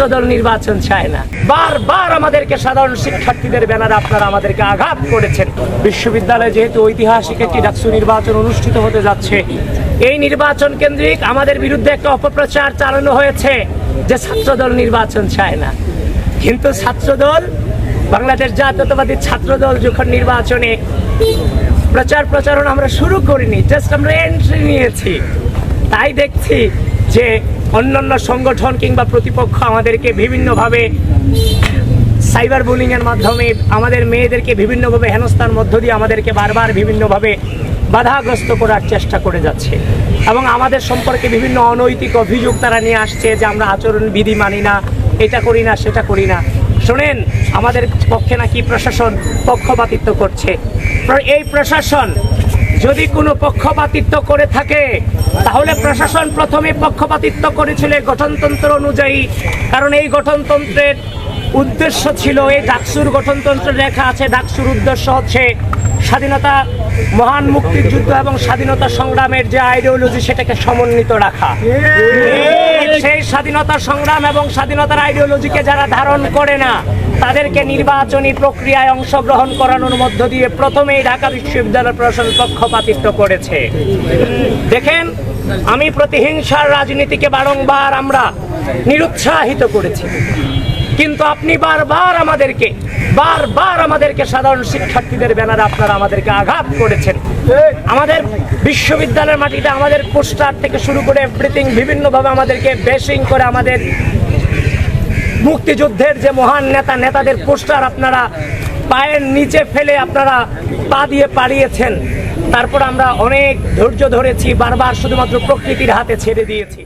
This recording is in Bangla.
ছাত্রদল নির্বাচন চায় না। বারবার আমাদেরকে সাধারণ শিক্ষার্থীদের ব্যানারে আপনারা আমাদেরকে আঘাত করেছেন। বিশ্ববিদ্যালয়ে যেহেতু ঐতিহাসিক একটি ডাকসু নির্বাচন অনুষ্ঠিত হতে যাচ্ছে, এই নির্বাচন কেন্দ্রিক আমাদের বিরুদ্ধে একটা অপপ্রচার চালানো হয়েছে যে ছাত্রদল নির্বাচন চায় না। কিন্তু ছাত্রদল, বাংলাদেশ জাতীয়তাবাদী ছাত্রদল যখন নির্বাচনে প্রচার প্রচারণ আমরা শুরু করিনি জাস্ট আমরা এন্ট্রি নিয়েছি, তাই দেখছি যে অন্যান্য সংগঠন কিংবা প্রতিপক্ষ আমাদেরকে বিভিন্নভাবে সাইবার বুলিং এর মাধ্যমে আমাদের মেয়েদেরকে বিভিন্নভাবে হেনস্থার মধ্য দিয়ে আমাদেরকে বারবার বিভিন্নভাবে বাধাগ্রস্ত করার চেষ্টা করে যাচ্ছে। এবং আমাদের সম্পর্কে বিভিন্ন অনৈতিক অভিযোগ তারা নিয়ে আসছে যে আমরা আচরণ বিধি মানি না, এটা করি না, সেটা করি না। শোনেন, আমাদের পক্ষে নাকি প্রশাসন পক্ষপাতিত্ব করছে। এই প্রশাসন যদি কোনো পক্ষপাতিত্ব করে থাকে তাহলে প্রশাসন প্রথমে পক্ষপাতিত্ব করেছিল গঠনতন্ত্র অনুযায়ী। কারণ এই গঠনতন্ত্রের উদ্দেশ্য ছিল এই ডাকসুর গঠনতন্ত্রে লেখা আছে ডাকসুর উদ্দেশ্য হচ্ছে স্বাধীনতা মহান মুক্তিযুদ্ধ এবং স্বাধীনতা সংগ্রামের যে আইডিওলজি সেটাকে সমন্বিত রাখা। সেই স্বাধীনতা সংগ্রাম এবং স্বাধীনতার আইডিওলজিকে যারা ধারণ করে না তাদেরকে নির্বাচনী প্রক্রিয়ায় অংশগ্রহণ করানোর মধ্য দিয়ে প্রথমেই ঢাকা বিশ্ববিদ্যালয় প্রশাসন পক্ষপাতিত্ব করেছে। দেখেন, আমি প্রতিহিংসার রাজনীতিকে বারংবার আমরা নিরুৎসাহিত করেছি। কিন্তু আপনি বারবার আমাদেরকে বারবার আমাদেরকে সাধারণ শিক্ষার্থীদের ব্যানারে আপনারা আমাদেরকে আঘাত করেছেন। আমাদের বিশ্ববিদ্যালয়ের মাটিতে আমাদের পোস্টার থেকে শুরু করে এভরিথিং বিভিন্নভাবে আমাদেরকে বেশিং করে আমাদের মুক্তিযুদ্ধের যে মহান নেতা, নেতাদের পোস্টার আপনারা পায়ের নিচে ফেলে আপনারা পা দিয়ে পাড়িয়েছেন। তারপর আমরা অনেক ধৈর্য ধরেছি, বারবার শুধুমাত্র প্রকৃতির হাতে ছেড়ে দিয়েছি।